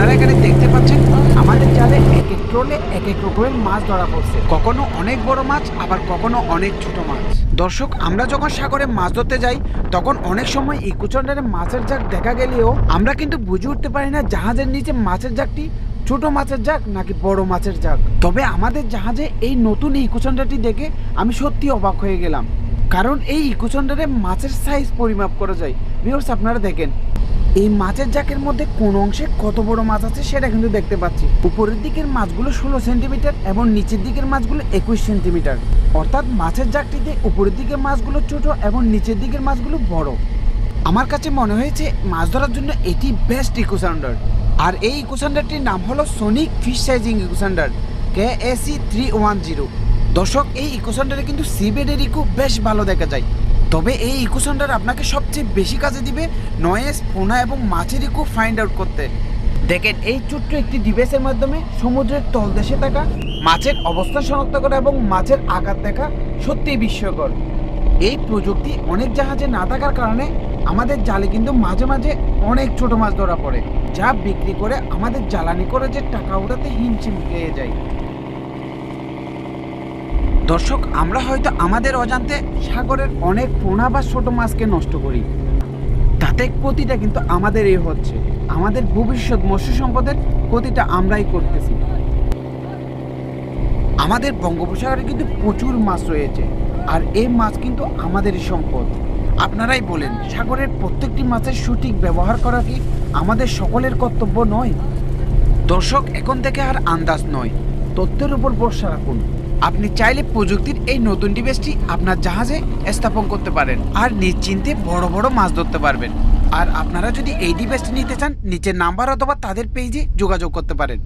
আপনারা এখানে দেখতে পাচ্ছেন, আমাদের জালে এক এক ট্রোলে এক এক রকমের মাছ ধরা পড়ছে। কখনো অনেক বড় মাছ, আবার কখনো অনেক ছোট মাছ। দর্শক, আমরা যখন সাগরে মাছ ধরতে যাই, তখন অনেক সময় ইকুচন্ডারে মাছের জাক দেখা গেলেও আমরা কিন্তু বুঝে উঠতে পারি না জাহাজের নিচে মাছের জাকটি ছোট মাছের জাক নাকি বড় মাছের জাক। তবে আমাদের জাহাজে এই নতুন ইকুচন্ডাটি দেখে আমি সত্যি অবাক হয়ে গেলাম। কারণ এই ইকুচন্ডারে মাছের সাইজ পরিমাপ করা যায়। বিহর্স আপনারা দেখেন এই মাছের জাকের মধ্যে কোন অংশে কত বড় মাছ আছে সেটা কিন্তু দেখতে পাচ্ছি। উপরের দিকের মাছগুলো ষোলো সেন্টিমিটার এবং নিচের দিকের মাছগুলো একুশ সেন্টিমিটার। অর্থাৎ মাছের জাকটিতে উপরের দিকের মাছগুলো ছোট এবং নিচের দিকের মাছগুলো বড়। আমার কাছে মনে হয়েছে মাছ ধরার জন্য এটি বেস্ট ইকোসান্ডার আর এই ইকোসান্ডারটির নাম হলো sonic fish sizing echosounder K AC three one zero দর্শক, এই ইকোসান্ডারে কিন্তু সিবেডের ইকো বেশ ভালো দেখা যায়। তবে এই ইকোসান্ডার আপনাকে সবচেয়ে বেশি কাজে দিবে নয়েস পোনা এবং মাছের ইকো ফাইন্ড আউট করতে। দেখেন, এই ছোট্ট একটি ডিভাইসের মাধ্যমে সমুদ্রের তলদেশে থাকা, মাছের অবস্থান শনাক্ত করা এবং মাছের আকার দেখা সত্যিই বিস্ময়কর। এই প্রযুক্তি অনেক জাহাজে না থাকার কারণে আমাদের জালে কিন্তু মাঝে মাঝে অনেক ছোট মাছ ধরা পড়ে, যা বিক্রি করে আমাদের জ্বালানি করে যে টাকা উঠাতে হিমশিম খেয়ে যায়। দর্শক, আমরা হয়তো আমাদের অজান্তে সাগরের অনেক পোনা বা ছোট মাছকে নষ্ট করি। তাতে ক্ষতিটা কিন্তু আমাদের আমাদেরই হচ্ছে। আমাদের ভবিষ্যৎ মৎস্য সম্পদের ক্ষতিটা আমরাই করতেছি। আমাদের বঙ্গোপসাগরে কিন্তু প্রচুর মাছ রয়েছে, আর এই মাছ কিন্তু আমাদেরই সম্পদ। আপনারাই বলেন, সাগরের প্রত্যেকটি মাছের সঠিক ব্যবহার করা কি আমাদের সকলের কর্তব্য নয়? দর্শক, এখন থেকে আর আন্দাজ নয়। তথ্যের উপর ভরসা রাখুন। আপনি চাইলে প্রযুক্তির এই নতুন ডিভাইসটি আপনার জাহাজে স্থাপন করতে পারেন আর নিশ্চিন্তে বড় বড় মাছ ধরতে পারবেন। আর আপনারা যদি এই ডিভাইসটি নিতে চান, নিচের নাম্বার অথবা তাদের পেজে যোগাযোগ করতে পারেন।